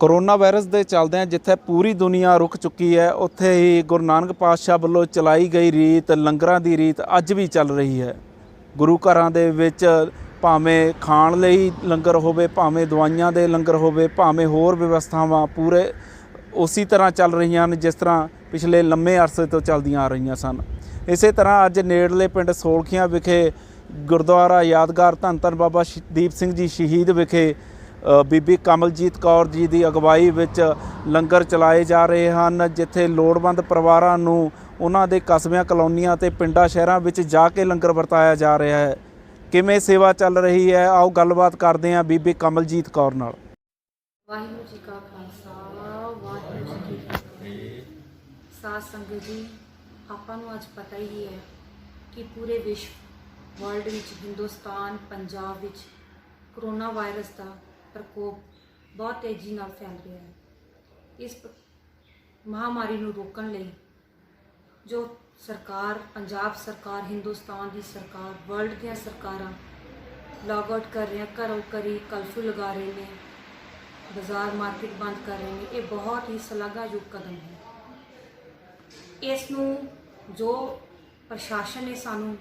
Corona virus ਦੇ ਚੱਲਦਿਆਂ ਜਿੱਥੇ ਪੂਰੀ ਦੁਨੀਆ ਰੁਕ ਚੁੱਕੀ ਹੈ, ਉੱਥੇ ਹੀ ਗੁਰੂ ਨਾਨਕ ਪਾਤਸ਼ਾਹ ਵੱਲੋਂ ਚਲਾਈ ਗਈ ਰੀਤ, ਲੰਗਰਾਂ ਦੀ ਰੀਤ ਅੱਜ ਵੀ ਚੱਲ ਰਹੀ ਹੈ। ਗੁਰੂ ਘਰਾਂ ਦੇ ਵਿੱਚ ਭਾਵੇਂ ਖਾਣ ਲਈ ਲੰਗਰ ਹੋਵੇ, ਭਾਵੇਂ ਦਵਾਈਆਂ ਦੇ ਲੰਗਰ ਹੋਵੇ, ਭਾਵੇਂ ਹੋਰ ਵਿਵਸਥਾਵਾਂ ਪੂਰੇ ਉਸੇ ਤਰ੍ਹਾਂ ਚੱਲ ਰਹੀਆਂ ਹਨ ਜਿਸ ਤਰ੍ਹਾਂ ਪਿਛਲੇ ਲੰਮੇ ਅਰਸੇ ਤੋਂ ਚੱਲਦੀਆਂ ਆ ਰਹੀਆਂ ਸਨ। ਇਸੇ ਤਰ੍ਹਾਂ ਅੱਜ ਨੇੜਲੇ ਪਿੰਡ ਸੋਲਖੀਆਂ ਵਿਖੇ ਗੁਰਦੁਆਰਾ ਯਾਦਗਾਰ ਧੰਨ ਧੰਨ ਬਾਬਾ ਸ਼- ਦੀਪ ਸਿੰਘ ਜੀ ਸ਼ਹੀਦ ਵਿਖੇ ਬੀਬੀ ਕਮਲਜੀਤ ਕੌਰ ਜੀ ਦੀ ਅਗਵਾਈ ਵਿੱਚ ਲੰਗਰ ਚਲਾਏ ਜਾ ਰਹੇ ਹਨ, ਜਿੱਥੇ ਲੋੜਵੰਦ ਪਰਿਵਾਰਾਂ ਨੂੰ ਉਹਨਾਂ ਦੇ ਕਸਬਿਆਂ, ਕਲੋਨੀਆਂ ਤੇ ਪਿੰਡਾਂ, ਸ਼ਹਿਰਾਂ ਵਿੱਚ ਜਾ ਕੇ ਲੰਗਰ ਵਰਤਾਇਆ ਜਾ ਰਿਹਾ ਹੈ। ਕਿਵੇਂ ਸੇਵਾ ਚੱਲ ਰਹੀ ਹੈ? ਆਓ ਗੱਲਬਾਤ ਕਰਦੇ ਹਾਂ ਬੀਬੀ ਕਮਲਜੀਤ ਕੌਰ ਨਾਲ। ਵਾਹਿਗੁਰੂ ਜੀ ਕਾ ਖਾਲਸਾ, ਵਾਹਿਗੁਰੂ ਜੀ ਕੀ ਫਤਿਹ। ਸਾਧ ਸੰਗਤ ਜੀ, ਆਪਾਂ ਨੂੰ ਅੱਜ ਪਤਾ ਹੀ ਹੈ ਕਿ ਪੂਰੇ ਵਿਸ਼ਵ ਵਰਲਡ ਵਿੱਚ, ਹਿੰਦੁਸਤਾਨ, ਪੰਜਾਬ ਵਿੱਚ ਕਰੋਨਾ ਵਾਇਰਸ ਦਾ ਪ੍ਰਕੋਪ ਬਹੁਤ ਤੇਜ਼ੀ ਨਾਲ ਫੈਲ ਰਿਹਾ ਹੈ ਇਸ ਪ- ਮਹਾਮਾਰੀ ਨੂੰ ਰੋਕਣ ਲਈ ਜੋ ਸਰਕਾਰ, ਪੰਜਾਬ ਸਰਕਾਰ, ਹਿੰਦੁਸਤਾਨ ਦੀ ਸਰਕਾਰ ਵਰਲਡ ਦੀਆਂ ਸਰਕਾਰਾਂ ਲੌਗ ਆਊਟ ਕਰ ਰਹੀਆਂ, ਘਰੋਂ ਕਰੀ ਕਲਫੂ ਲਗਾ ਰਹੇ ਨੇ, ਬਾਜ਼ਾਰ ਮਾਰਕੀਟ ਬੰਦ ਕਰ ਰਹੇ ਨੇ, ਇਹ ਬਹੁਤ ਹੀ ਸ਼ਲਾਘਾਯੋਗ ਕਦਮ ਹੈ। ਇਸ ਨੂੰ ਜੋ ਪ੍ਰਸ਼ਾਸਨ ਨੇ ਸਾਨੂੰ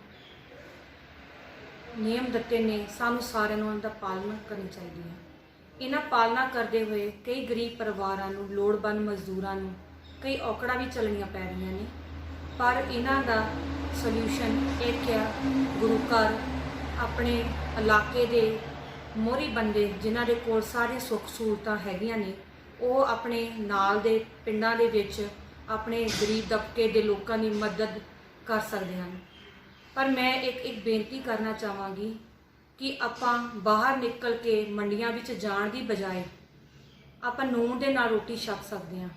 ਨਿਯਮ ਦਿੱਤੇ ਨੇ, ਸਾਨੂੰ ਸਾਰਿਆਂ ਨੂੰ ਉਹਨਾਂ ਦਾ ਪਾਲਣਾ ਕਰਨੀ ਚਾਹੀਦੀ ਹੈ। ਇਹਨਾਂ ਪਾਲਣਾ ਕਰਦੇ ਹੋਏ ਕਈ ਗਰੀਬ ਪਰਿਵਾਰਾਂ ਨੂੰ ਲੋੜਵੰਦ ਮਜ਼ਦੂਰਾਂ ਨੂੰ ਕਈ ਔਕੜਾਂ ਵੀ ਚੱਲਣੀਆਂ ਪੈ ਰਹੀਆਂ ਨੇ। ਪਰ ਇਹਨਾਂ ਦਾ ਸੋਲੂਸ਼ਨ ਇੱਕ ਆ ਗੁਰੂ ਘਰ ਆਪਣੇ ਇਲਾਕੇ ਦੇ ਮੋਰੀ ਬੰਦੇ ਜਿਨ੍ਹਾਂ ਦੇ ਕੋਲ ਸਾਰੇ ਸੁੱਖ ਸਹੂਲਤਾਂ ਹੈਗੀਆਂ ਨੇ, ਉਹ ਆਪਣੇ ਨਾਲ ਦੇ ਪਿੰਡਾਂ ਦੇ ਵਿੱਚ ਆਪਣੇ ਗਰੀਬ ਦਬਕੇ ਦੇ ਲੋਕਾਂ ਦੀ ਮਦਦ ਕਰ ਸਕਦੇ ਹਨ। ਪਰ ਮੈਂ ਇੱਕ ਇੱਕ ਬੇਨਤੀ ਕਰਨਾ ਚਾਹਾਂਗੀ ਕਿ ਆਪਾਂ ਬਾਹਰ ਨਿਕਲ ਕੇ ਮੰਡੀਆਂ ਵਿੱਚ ਜਾਣ ਦੀ ਬਜਾਏ ਆਪਾਂ ਨੂਨ ਦੇ ਨਾਲ ਰੋਟੀ ਛਕ ਸਕਦੇ ਹਾਂ।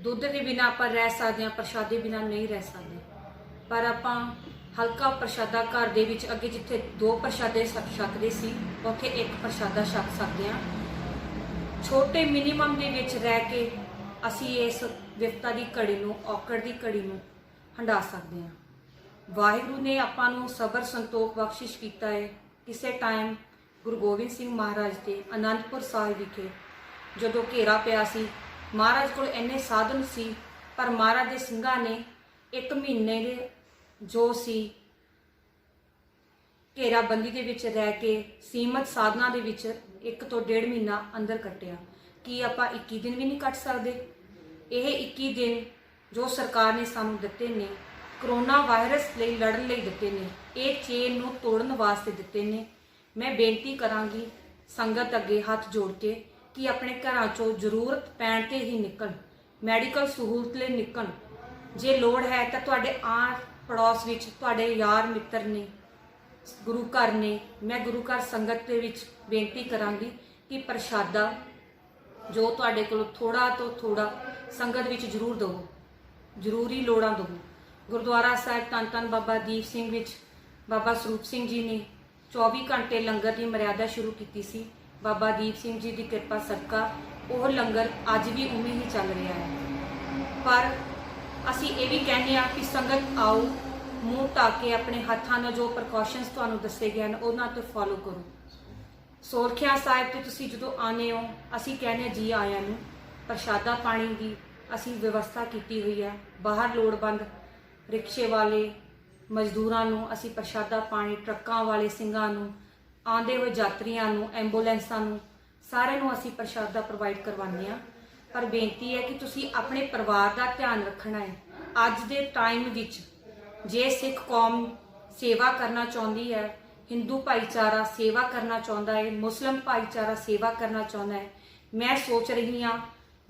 ਦੁੱਧ ਦੇ ਬਿਨਾ ਆਪਾਂ ਰਹਿ ਸਕਦੇ ਹਾਂ, ਪ੍ਰਸ਼ਾਦੇ ਬਿਨਾ ਨਹੀਂ ਰਹਿ ਸਕਦੇ। ਪਰ ਆਪਾਂ ਹਲਕਾ ਪ੍ਰਸ਼ਾਦਾ ਘਰ ਦੇ ਵਿੱਚ ਅੱਗੇ ਜਿੱਥੇ ਦੋ ਪ੍ਰਸ਼ਾਦੇ ਛਕ ਛਕਦੇ ਸੀ, ਉੱਥੇ ਇੱਕ ਪ੍ਰਸ਼ਾਦਾ ਛਕ ਸਕਦੇ ਹਾਂ। ਛੋਟੇ ਮਿਨੀਮਮ ਦੇ ਵਿੱਚ ਰਹਿ ਕੇ ਅਸੀਂ ਇਸ ਵਿਪਤਾ ਦੀ ਘੜੀ ਨੂੰ, ਔਕੜ ਦੀ ਘੜੀ ਨੂੰ ਹੰਡਾ ਸਕਦੇ ਹਾਂ। ਵਾਹਿਗੁਰੂ ਨੇ ਆਪਾਂ ਨੂੰ ਸਬਰ ਸੰਤੋਖ ਬਖਸ਼ਿਸ਼ ਕੀਤਾ ਹੈ। ਕਿਸੇ ਟਾਈਮ ਗੁਰੂ ਗੋਬਿੰਦ ਸਿੰਘ ਮਹਾਰਾਜ ਦੇ ਅਨੰਦਪੁਰ ਸਾਹਿਬ ਵਿਖੇ ਜਦੋਂ ਘੇਰਾ ਪਿਆ ਸੀ, ਮਹਾਰਾਜ ਕੋਲ ਇੰਨੇ ਸਾਧਨ ਸੀ, ਪਰ ਮਹਾਰਾਜ ਦੇ ਸਿੰਘਾਂ ਨੇ ਇੱਕ ਮਹੀਨੇ ਦੇ ਜੋ ਸੀ, ਘੇਰਾਬੰਦੀ ਦੇ ਵਿੱਚ ਰਹਿ ਕੇ ਸੀਮਤ ਸਾਧਨਾ ਦੇ ਵਿੱਚ ਇੱਕ ਤੋਂ ਡੇਢ ਮਹੀਨਾ ਅੰਦਰ ਕੱਟਿਆ। ਕੀ ਆਪਾਂ 21 ਦਿਨ ਵੀ ਨਹੀਂ ਕੱਟ ਸਕਦੇ? ਇਹ 21 ਦਿਨ ਜੋ ਸਰਕਾਰ ਨੇ ਸਾਨੂੰ ਦਿੱਤੇ ਨੇ ਕਰੋਨਾ ਵਾਇਰਸ ਲਈ ਲੜਨ ਲਈ ਦਿੱਤੇ ਨੇ। ਇਹ ਚੇਨ ਨੂੰ ਤੋੜਨ ਵਾਸਤੇ ਦਿੱਤੇ ਨੇ। ਮੈਂ ਬੇਨਤੀ ਕਰਾਂਗੀ ਸੰਗਤ ਅੱਗੇ ਹੱਥ ਜੋੜ ਕੇ ਕਿ ਆਪਣੇ ਘਰਾਂ ਚੋਂ ਜ਼ਰੂਰਤ ਪੈਣ ਤੇ ਹੀ ਨਿਕਲਣ, ਮੈਡੀਕਲ ਸਹੂਲਤ ਲਈ ਨਿਕਲਣ। ਜੇ ਲੋੜ ਹੈ ਤਾਂ ਤੁਹਾਡੇ ਆਸ ਪੜੋਸ ਵਿੱਚ ਤੁਹਾਡੇ ਯਾਰ ਮਿੱਤਰ ਨੇ, ਗੁਰੂ ਘਰ ਨੇ, ਮੈਂ ਗੁਰੂ ਘਰ ਸੰਗਤ ਦੇ ਵਿੱਚ ਬੇਨਤੀ ਕਰਾਂਗੀ ਕਿ ਪ੍ਰਸ਼ਾਦਾ ਜੋ ਤੁਹਾਡੇ ਕੋਲ ਥੋੜਾ ਤੋਂ ਥੋੜਾ ਸੰਗਤ ਵਿੱਚ ਜ਼ਰੂਰ ਦਿਓ ਜ਼ਰੂਰੀ ਲੋੜਾਂ ਦਿਓ ਗੁਰਦੁਆਰਾ ਸਾਹਿਬ ਤਨ ਧੰਨ ਬਾਬਾ ਦੀਪ ਸਿੰਘ ਵਿੱਚ ਬਾਬਾ ਸਰੂਪ ਸਿੰਘ ਜੀ ਨੇ 24 ਘੰਟੇ ਲੰਗਰ ਦੀ ਮਰਿਆਦਾ ਸ਼ੁਰੂ ਕੀਤੀ ਸੀ। ਬਾਬਾ ਦੀਪ ਸਿੰਘ ਜੀ ਦੀ ਕਿਰਪਾ ਸਦਕਾ ਉਹ ਲੰਗਰ ਅੱਜ ਵੀ ਉਵੇਂ ਹੀ ਚੱਲ ਰਿਹਾ ਹੈ। ਪਰ ਅਸੀਂ ਇਹ ਵੀ ਕਹਿੰਦੇ ਆ ਕਿ ਸੰਗਤ ਆਓ, ਮੂੰਹ ਢੱਕ ਕੇ ਆਪਣੇ ਹੱਥਾਂ ਨਾਲ ਜੋ ਪ੍ਰੀਕਾਸ਼ਨਸ ਤੁਹਾਨੂੰ ਦੱਸੇ ਗਏ ਹਨ, ਉਹਨਾਂ ਤੋਂ ਫੋਲੋ ਕਰੋ। ਸੋਰਖਿਆ ਸਾਹਿਬ ਤੇ ਤੁਸੀਂ ਜਦੋਂ ਆਨੇ ਹੋ, ਅਸੀਂ ਕਹਿੰਦੇ ਜੀ ਆਇਆਂ ਨੂੰ ਪ੍ਰਸ਼ਾਦਾ ਪਾਣੀ ਦੀ ਅਸੀਂ ਵਿਵਸਥਾ ਕੀਤੀ ਹੋਈ ਹੈ। ਬਾਹਰ ਲੋੜਵੰਦ ਰਿਕਸ਼ੇ ਵਾਲੇ ਮਜ਼ਦੂਰਾਂ ਨੂੰ, ਅਸੀਂ ਪ੍ਰਸ਼ਾਦਾ ਪਾਣੀ, ਟਰੱਕਾਂ ਵਾਲੇ ਸਿੰਘਾਂ ਨੂੰ ਆਂਦੇ ਹੋਏ ਯਾਤਰੀਆਂ ਨੂੰ, ਐਂਬੂਲੈਂਸਾਂ ਨੂੰ, ਸਾਰਿਆਂ ਨੂੰ ਅਸੀਂ ਪ੍ਰਸ਼ਾਦਾ ਪ੍ਰੋਵਾਈਡ ਕਰਵਾਉਂਦੇ ਹਾਂ। ਪਰ ਬੇਨਤੀ ਹੈ ਕਿ ਤੁਸੀਂ ਆਪਣੇ ਪਰਿਵਾਰ ਦਾ ਧਿਆਨ ਰੱਖਣਾ ਹੈ। ਅੱਜ ਦੇ ਟਾਈਮ ਵਿੱਚ ਜੇ ਸਿੱਖ ਕੌਮ ਸੇਵਾ ਕਰਨਾ ਚਾਹੁੰਦੀ ਹੈ, ਹਿੰਦੂ ਭਾਈਚਾਰਾ ਸੇਵਾ ਕਰਨਾ ਚਾਹੁੰਦਾ ਹੈ, ਮੁਸਲਮ ਭਾਈਚਾਰਾ ਸੇਵਾ ਕਰਨਾ ਚਾਹੁੰਦਾ ਹੈ, ਮੈਂ ਸੋਚ ਰਹੀ ਹਾਂ,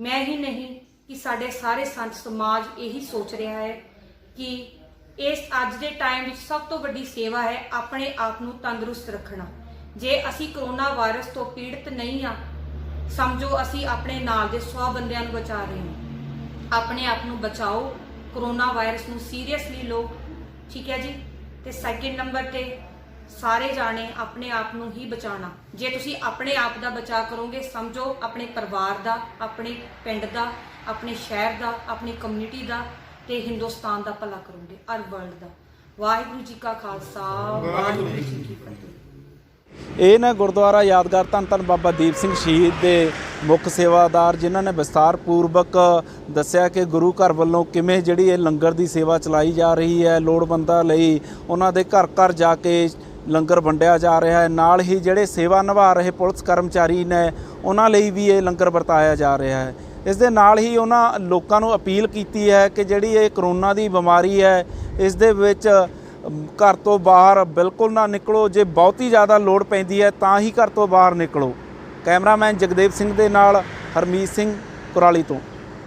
ਮੈਂ ਹੀ ਨਹੀਂ ਕਿ ਸਾਡੇ ਸਾਰੇ ਸੰਤ ਸਮਾਜ ਇਹੀ ਸੋਚ ਰਿਹਾ ਹੈ ਕਿ ਇਸ ਅੱਜ ਦੇ ਟਾਈਮ ਵਿੱਚ ਸਭ ਤੋਂ ਵੱਡੀ ਸੇਵਾ ਹੈ ਆਪਣੇ ਆਪ ਨੂੰ ਤੰਦਰੁਸਤ ਰੱਖਣਾ। ਜੇ ਅਸੀਂ ਕਰੋਨਾ ਵਾਇਰਸ ਤੋਂ ਪੀੜਤ ਨਹੀਂ ਆ ਸਮਝੋ ਅਸੀਂ ਆਪਣੇ ਨਾਲ ਦੇ 100 ਬੰਦਿਆਂ ਨੂੰ ਬਚਾ ਰਹੇ ਹਾਂ। ਆਪਣੇ ਆਪ ਨੂੰ ਬਚਾਓ ਕਰੋਨਾ ਵਾਇਰਸ ਨੂੰ ਸੀਰੀਅਸਲੀ ਲਓ, ਠੀਕ ਹੈ ਜੀ? ਤੇ ਸੈਕਿੰਡ ਨੰਬਰ ਤੇ ਸਾਰੇ ਜਾਣੇ ਆਪਣੇ ਆਪ ਨੂੰ ਹੀ ਬਚਾਉਣਾ। ਜੇ ਤੁਸੀਂ ਆਪਣੇ ਆਪ ਦਾ ਬਚਾਅ ਕਰੋਗੇ, ਸਮਝੋ ਆਪਣੇ ਪਰਿਵਾਰ ਦਾ, ਆਪਣੇ ਪਿੰਡ ਦਾ, ਆਪਣੇ ਸ਼ਹਿਰ ਦਾ, ਆਪਣੀ ਕਮਿਊਨਿਟੀ ਦਾ ਤੇ ਹਿੰਦੁਸਤਾਨ ਦਾ ਭਲਾ ਕਰੋਗੇ ਅਰ ਵਰਲਡ ਦਾ। ਵਾਹਿਗੁਰੂ ਜੀ ਕਾ ਖਾਲਸਾ, ਵਾਹਿਗੁਰੂ ਜੀ ਕੀ ਫਤਿਹ। ਇਹ ਨਾ ਗੁਰਦੁਆਰਾ ਯਾਦਗਾਰ ਧੰਨ ਧੰਨ ਬਾਬਾ ਦੀਪ ਸਿੰਘ ਸ਼ਹੀਦ ਦੇ ਮੁੱਖ ਸੇਵਾਦਾਰ ਜਿਨ੍ਹਾਂ ਨੇ ਵਿਸਥਾਰ ਪੂਰਵਕ ਦੱਸਿਆ ਕਿ ਗੁਰੂ ਘਰ ਵੱਲੋਂ ਕਿਵੇਂ ਜਿਹੜੀ ਇਹ ਲੰਗਰ ਦੀ ਸੇਵਾ ਚਲਾਈ ਜਾ ਰਹੀ ਹੈ, ਲੋੜਵੰਦਾਂ ਲਈ ਉਹਨਾਂ ਦੇ ਘਰ ਘਰ ਜਾ ਕੇ ਲੰਗਰ ਵੰਡਿਆ ਜਾ ਰਿਹਾ ਹੈ, ਨਾਲ ਹੀ ਜਿਹੜੇ ਸੇਵਾ ਨਿਭਾ ਰਹੇ ਪੁਲਿਸ ਕਰਮਚਾਰੀ ਨੇ, ਉਹਨਾਂ ਲਈ ਵੀ ਇਹ ਲੰਗਰ ਵਰਤਾਇਆ ਜਾ ਰਿਹਾ ਹੈ। ਇਸ ਦੇ ਨਾਲ ਹੀ ਉਹਨਾਂ ਲੋਕਾਂ ਨੂੰ ਅਪੀਲ ਕੀਤੀ ਹੈ ਕਿ ਜਿਹੜੀ ਇਹ ਕਰੋਨਾ ਦੀ ਬਿਮਾਰੀ ਹੈ, ਇਸ ਦੇ ਵਿੱਚ ਘਰ ਤੋਂ ਬਾਹਰ ਬਿਲਕੁਲ ਨਾ ਨਿਕਲੋ, ਜੇ ਬਹੁਤੀ ਜ਼ਿਆਦਾ ਲੋੜ ਪੈਂਦੀ ਹੈ ਤਾਂ ਹੀ ਘਰ ਤੋਂ ਬਾਹਰ ਨਿਕਲੋ। ਕੈਮਰਾਮੈਨ ਜਗਦੇਵ ਸਿੰਘ ਦੇ ਨਾਲ ਹਰਮੀਤ ਸਿੰਘ ਕੁਰਾਲੀ ਤੋਂ।